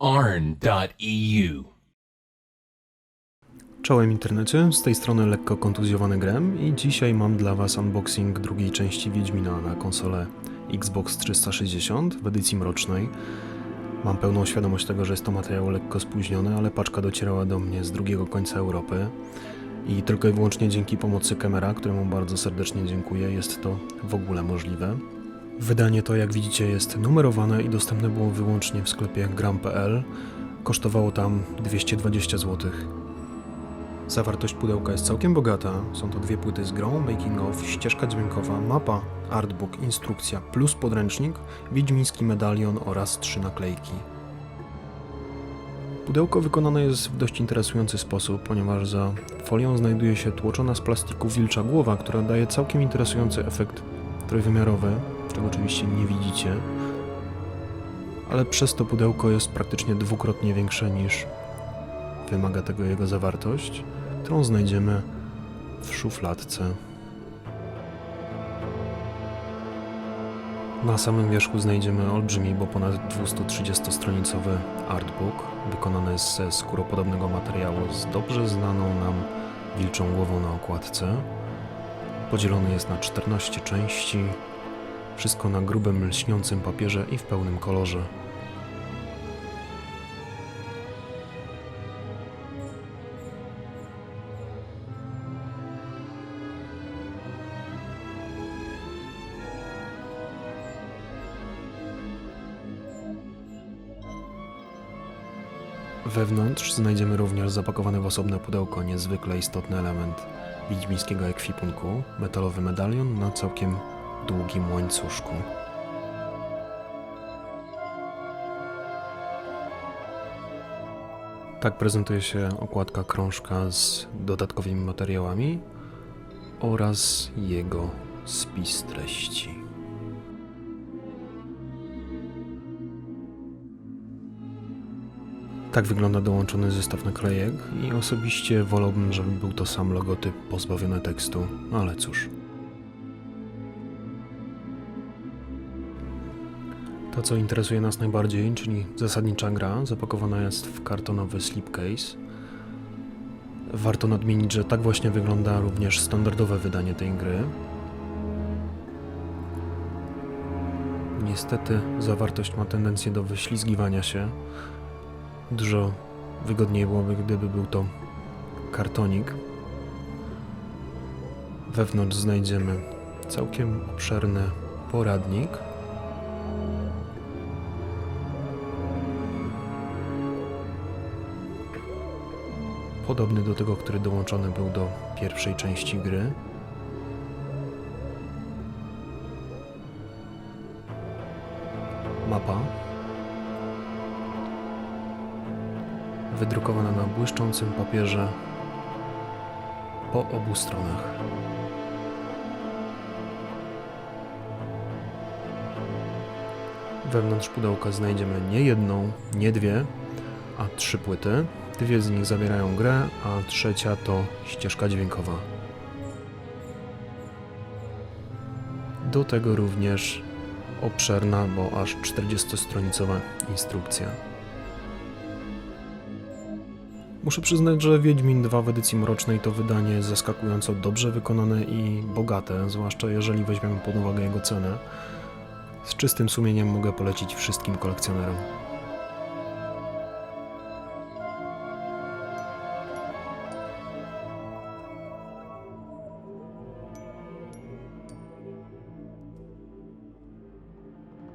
arn.eu. Czołem internecie, z tej strony lekko kontuzjowany Grem i dzisiaj mam dla Was unboxing drugiej części Wiedźmina na konsolę Xbox 360 w edycji mrocznej. Mam pełną świadomość tego, że jest to materiał lekko spóźniony, ale paczka docierała do mnie z drugiego końca Europy i tylko i wyłącznie dzięki pomocy Kemera, któremu bardzo serdecznie dziękuję, jest to w ogóle możliwe. Wydanie to, jak widzicie, jest numerowane i dostępne było wyłącznie w sklepie gram.pl. Kosztowało tam 220 zł. Zawartość pudełka jest całkiem bogata. Są to dwie płyty z grą, making of, ścieżka dźwiękowa, mapa, artbook, instrukcja plus podręcznik, wiedźmiński medalion oraz trzy naklejki. Pudełko wykonane jest w dość interesujący sposób, ponieważ za folią znajduje się tłoczona z plastiku wilcza głowa, która daje całkiem interesujący efekt trójwymiarowy, czego oczywiście nie widzicie. Ale przez to pudełko jest praktycznie dwukrotnie większe niż wymaga tego jego zawartość, którą znajdziemy w szufladce. Na samym wierzchu znajdziemy olbrzymi, bo ponad 230-stronicowy artbook, wykonany ze skóropodobnego materiału z dobrze znaną nam wilczą głową na okładce. Podzielony jest na 14 części, wszystko na grubym, lśniącym papierze i w pełnym kolorze. Wewnątrz znajdziemy również zapakowany w osobne pudełko niezwykle istotny element wiedźmińskiego ekwipunku, metalowy medalion na całkiem długim łańcuszku. Tak prezentuje się okładka krążka z dodatkowymi materiałami oraz jego spis treści. Tak wygląda dołączony zestaw naklejek i osobiście wolałbym, żeby był to sam logotyp pozbawiony tekstu, ale cóż. To, co interesuje nas najbardziej, czyli zasadnicza gra, zapakowana jest w kartonowy slipcase. Warto nadmienić, że tak właśnie wygląda również standardowe wydanie tej gry. Niestety zawartość ma tendencję do wyślizgiwania się. Dużo wygodniej byłoby, gdyby był to kartonik. Wewnątrz znajdziemy całkiem obszerny poradnik. Podobny do tego, który dołączony był do pierwszej części gry. Mapa wydrukowana na błyszczącym papierze po obu stronach. Wewnątrz pudełka znajdziemy nie jedną, nie dwie, a trzy płyty. Dwie z nich zawierają grę, a trzecia to ścieżka dźwiękowa. Do tego również obszerna, bo aż 40-stronicowa instrukcja. Muszę przyznać, że Wiedźmin 2 w edycji mrocznej to wydanie zaskakująco dobrze wykonane i bogate, zwłaszcza jeżeli weźmiemy pod uwagę jego cenę. Z czystym sumieniem mogę polecić wszystkim kolekcjonerom.